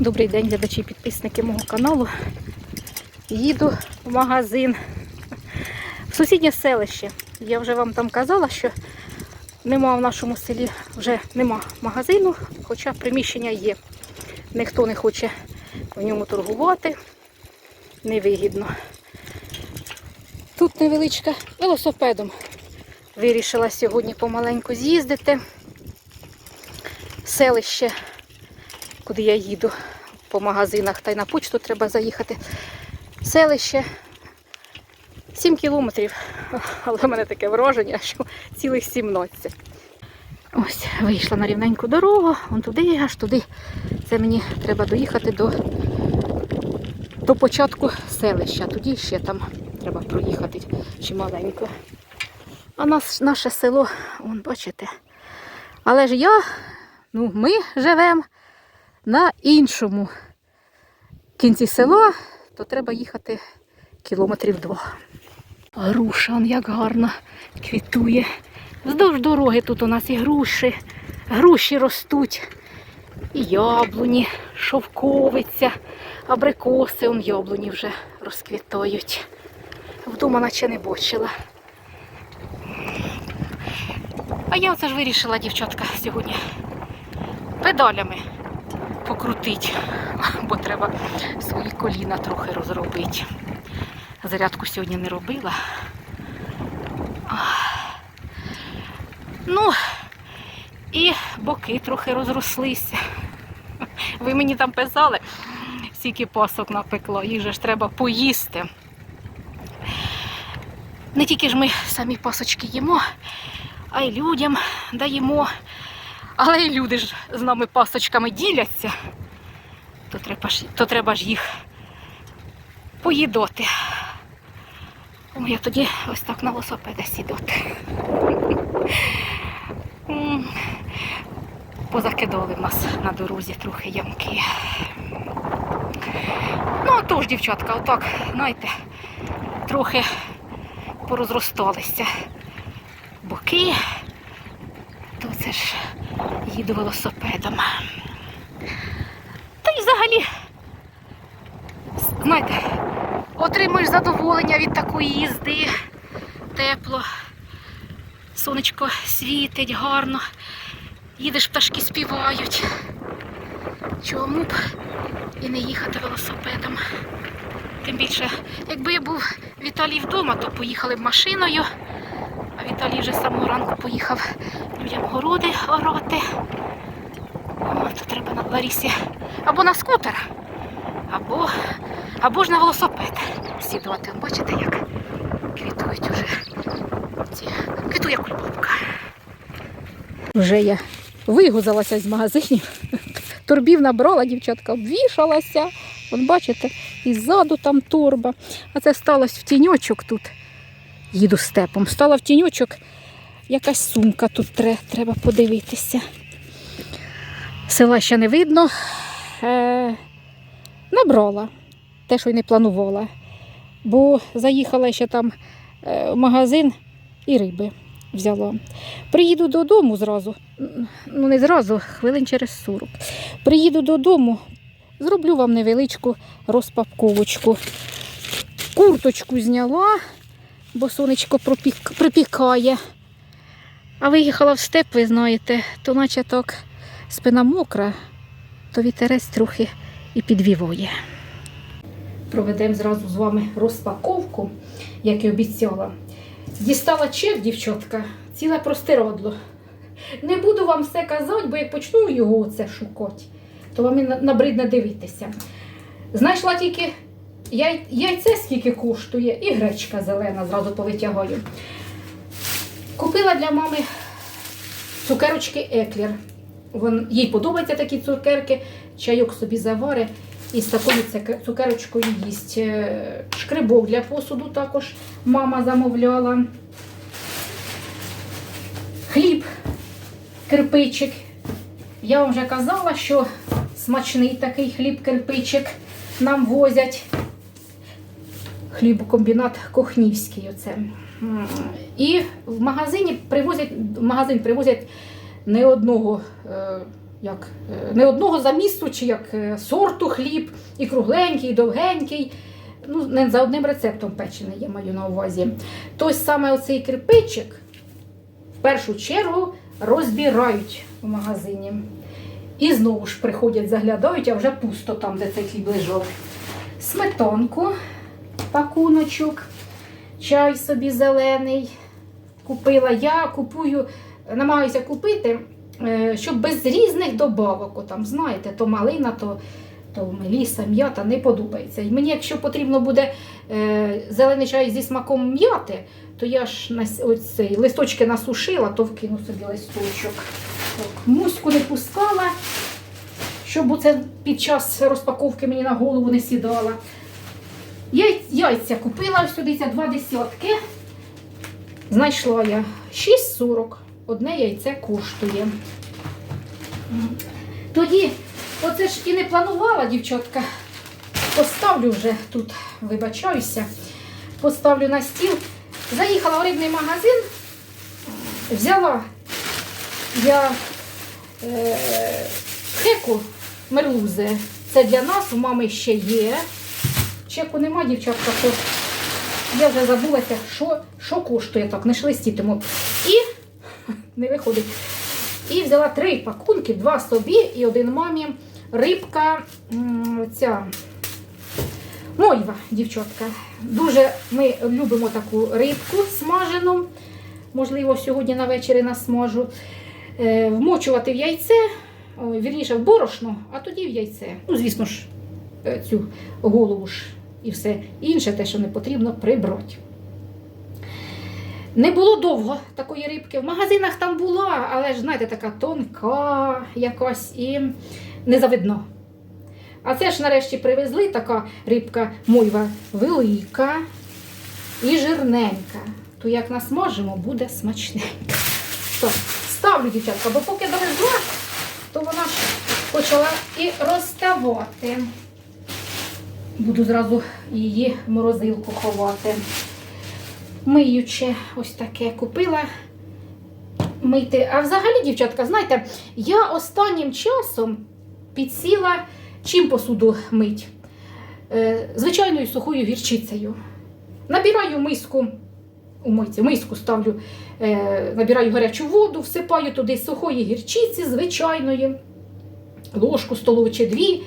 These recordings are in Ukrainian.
Добрий день, глядачі і підписники мого каналу. Їду в магазин в сусіднє селище. Я вже вам там казала, що нема в нашому селі вже нема магазину, хоча приміщення є. Ніхто не хоче в ньому торгувати. Невигідно. Тут невеличка велосипедом. Вирішила сьогодні помаленьку з'їздити. Селище куди я їду по магазинах, та й на почту треба заїхати. Селище 7 кілометрів, але в мене таке враження, що цілих 17. Ось, вийшла на рівненьку дорогу, вон туди, аж туди. Це мені треба доїхати до, до початку селища. Тоді ще там треба проїхати чималенько. А нас, наше село, вон, бачите. Але ж я, ну, ми живемо на іншому кінці села, то треба їхати кілометрів два. Груша, як гарно квітує. Вздовж дороги тут у нас і груші, груші ростуть, і яблуні, шовковиця, абрикоси, он яблуні вже розквітають. Вдома наче не бачила. А я оце ж вирішила, дівчатка, сьогодні педалями покрутити, бо треба свої коліна трохи розробити. Зарядку сьогодні не робила. Ну, і боки трохи розрослися. Ви мені там писали, скільки пасок напекла, їх же ж треба поїсти. Не тільки ж ми самі пасочки їмо, а й людям даємо. Але і люди ж з нами пасочками діляться, то треба ж, то треба ж їх поїдати. О, я тоді ось так на велосипеда сідати. Позакидали в нас на дорозі трохи ямки. Ну, а тож, дівчатка, отак, знаєте, трохи порозросталися боки, то це ж їду велосипедом. Та й взагалі, знаєте, отримуєш задоволення від такої їзди. Тепло, сонечко світить гарно, їдеш, пташки співають. Чому б і не їхати велосипедом? Тим більше, якби я був Віталій вдома, то поїхали б машиною. Віталій вже з самого ранку поїхав людям городи орати. То треба на Ларісі або на скутер, або, або ж на велосипед сідати. Бачите, як квітують уже ці. Квітує кульбабка. Вже я вигузалася з магазинів. Турбів набрала, дівчатка, обвішалася. От бачите, і ззаду там торба. А це сталося в тіньочок тут. Їду степом. Стала в тіньочок, якась сумка тут треба подивитися. Села ще не видно. Е, набрала те, що й не планувала. Бо заїхала ще там е, в магазин і риби взяла. Приїду додому зразу, ну не зразу, хвилин через 40. Приїду додому, зроблю вам невеличку розпаковочку. Курточку зняла, бо сонечко пропік... припікає. А виїхала в степ, ви знаєте, то наче так спина мокра, то вітерець трохи і підвівує. Проведемо зразу з вами розпаковку, як і обіцяла. Дістала чек, дівчатка, ціле простирадло. Не буду вам все казати, бо як почну його оце шукати, то вам і на- набридне дивитися. Знайшла тільки яй... яйце, скільки коштує, і гречка зелена, зразу повитягаю. Купила для мами цукерочки Еклер. Вон, їй подобаються такі цукерки, чайок собі завари і з такою цукерочкою їсть. Е, Шкрибок для посуду також мама замовляла. Хліб, кирпичик. Я вам вже казала, що смачний такий хліб-кирпичик нам возять. Хлібокомбінат Кохнівський. Оце. І в магазині привозять, в магазин привозять не одного е, як е, не одного замісту, чи як е, сорту хліб, і кругленький, і довгенький. Ну, не за одним рецептом печений, я маю на увазі. Той саме оцей кирпичик в першу чергу розбирають в магазині. І знову ж приходять, заглядають, а вже пусто там, де цей хліб лежав. Сметанку, пакуночок, чай собі зелений. Купила. Я купую, намагаюся купити, е, щоб без різних добавок. Там, знаєте, то малина, то, то меліса, м'ята не подобається. І мені, якщо потрібно буде е, зелений чай зі смаком м'яти, то я ж на с- листочки насушила, то вкину собі листочок. Так, муську не пускала, щоб оце під час розпаковки мені на голову не сідала. Яй- Яйця купила сюди два десятки. Знайшла я 6,40. Одне яйце коштує. Тоді, оце ж і не планувала, дівчатка. Поставлю вже тут, вибачаюся, поставлю на стіл. Заїхала в рибний магазин, взяла я е, хеку мерлузи. Це для нас, у мами ще є. Чеку нема, дівчатка, то я вже забулася, що, що коштує так, не шелестітиму. І не виходить. І взяла три пакунки, два собі і один мамі. Рибка ця мойва, дівчатка. Дуже ми любимо таку рибку смажену. Можливо, сьогодні на вечері насмажу. Е, вмочувати в яйце, вірніше, в борошно, а тоді в яйце. Ну, звісно ж, е, цю голову ж і все інше, те, що не потрібно, прибрати. Не було довго такої рибки. В магазинах там була, але ж, знаєте, така тонка якась і не завидно. А це ж нарешті привезли така рибка мойва велика і жирненька. То як насмажимо, буде смачненька. Так, ставлю, дівчатка, бо поки довезла, то вона ж почала і розставати. Буду зразу її в морозилку ховати. Миюче ось таке купила. Мити. А взагалі, дівчатка, знаєте, я останнім часом підсіла чим посуду мить? Е, звичайною сухою гірчицею. Набираю миску, у мийці, миску ставлю, е, набираю гарячу воду, всипаю туди сухої гірчиці, звичайної, ложку столову чи дві,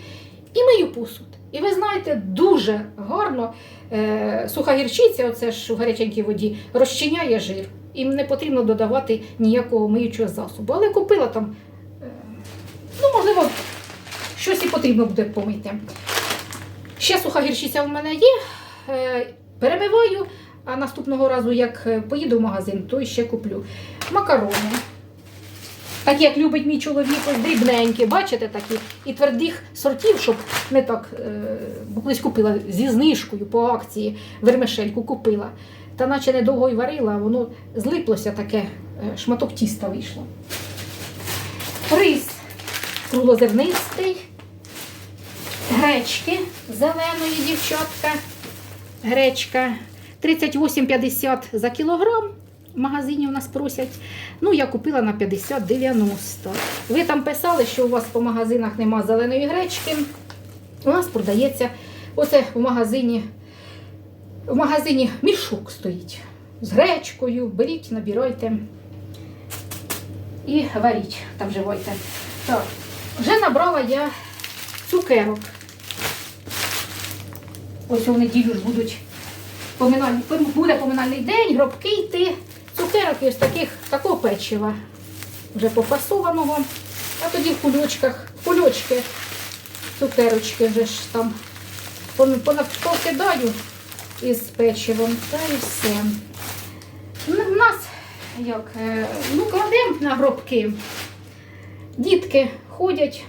і мию посуд. І ви знаєте, дуже гарно е, суха гірчиця, оце ж у гаряченькій воді, розчиняє жир. І не потрібно додавати ніякого миючого засобу. Але купила там, е, ну, можливо, щось і потрібно буде помити. Ще суха гірчиця в мене є. Е, перемиваю, а наступного разу, як е, поїду в магазин, то ще куплю макарони. Так як любить мій чоловік, ось дрібненькі, бачите, такі, і твердих сортів, щоб не так, е, колись купила зі знижкою по акції, вермишельку купила. Та наче недовго й варила, воно злиплося таке, е, шматок тіста вийшло. Рис круглозернистий, гречки зеленої дівчатка. Гречка 38,50 за кілограм. Магазині у нас просять. Ну, я купила на 50-90. Ви там писали, що у вас по магазинах нема зеленої гречки. У нас продається оце в магазині. В магазині мішок стоїть з гречкою. Беріть, набирайте і варіть там вживайте. Так, вже набрала я цукерок. Ось у неділю ж будуть поминальні, буде поминальний день, гробки йти. Цукерок із таких, такого печива, вже пофасованого. А тоді в кульочках, кульочки, цукерочки вже ж там покидаю із печивом. Та і все. У нас як, е, ну, кладемо на гробки. Дітки ходять,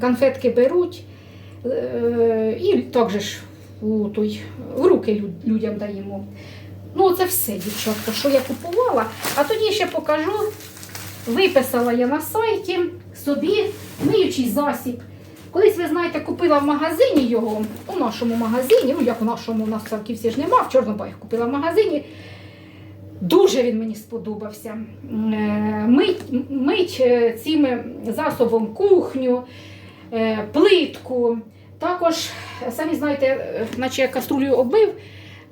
конфетки беруть. Е, І так же ж в руки людям даємо. Ну, це все, дівчатка, що я купувала. А тоді ще покажу. Виписала я на сайті собі миючий засіб. Колись, ви знаєте, купила в магазині його, у нашому магазині, ну як у нашому, у нас в Савківці ж нема, в Чорнобаях купила в магазині. Дуже він мені сподобався. Е, Мить, мить е, цим засобом кухню, е, плитку. Також, самі знаєте, наче я каструлю обмив,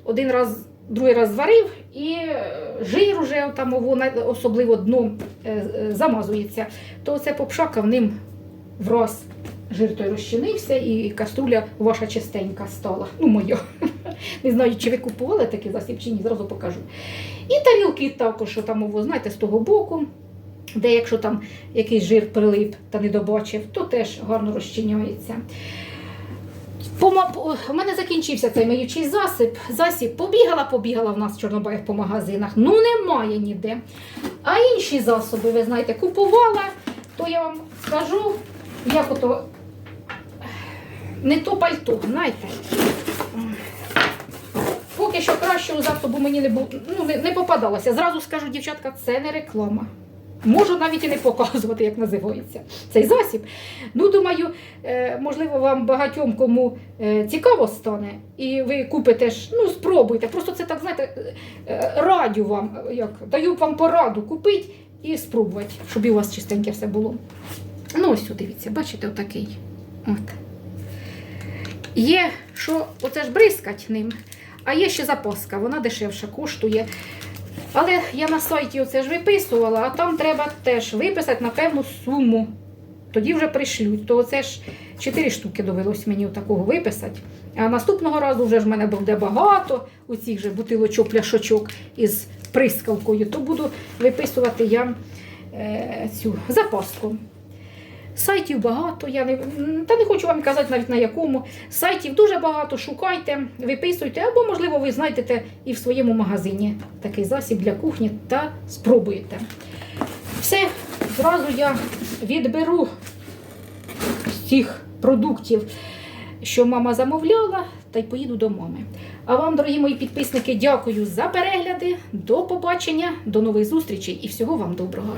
один раз, другий раз зварив, і е, жир уже там особливо дном е, е, замазується, то це попшакав ним враз. Жир той розчинився і каструля ваша чистенька стала. Ну, моя. Не знаю, чи ви купували такий засіб, чи ні, зразу покажу. І тарілки також, що там, знаєте, з того боку, де якщо там якийсь жир прилип та не добачив, то теж гарно розчиняється. У мене закінчився цей миючий засіб. засіб. Побігала, побігала в нас в Чорнобаях по магазинах. Ну немає ніде. А інші засоби, ви знаєте, купувала, то я вам скажу, як ото не то пальто, знаєте. Поки що кращого засобу мені не, бу- ну, не, не попадалося. Зразу скажу, дівчатка, це не реклама. Можу навіть і не показувати, як називається цей засіб. Ну, думаю, е, можливо, вам багатьом кому е, цікаво стане, і ви купите ж, ну, спробуйте. Просто це так, знаєте, е, радю вам, як, даю вам пораду купити і спробувати, щоб і у вас чистеньке все було. Ну, ось, дивіться, бачите, отакий. От. Є, що оце ж бризкать ним, а є ще запаска, вона дешевша коштує. Але я на сайті оце ж виписувала, а там треба теж виписати на певну суму. Тоді вже пришлють. То це ж 4 штуки довелось мені такого виписати. А наступного разу вже ж в мене буде багато у цих же бутилочок, пляшочок із прискалкою, то буду виписувати я е, цю запаску. Сайтів багато, я не, та не хочу вам казати навіть на якому. Сайтів дуже багато, шукайте, виписуйте, або, можливо, ви знайдете і в своєму магазині такий засіб для кухні та спробуєте. Все, зразу я відберу з цих продуктів, що мама замовляла, та й поїду до мами. А вам, дорогі мої підписники, дякую за перегляди. До побачення, до нових зустрічей і всього вам доброго.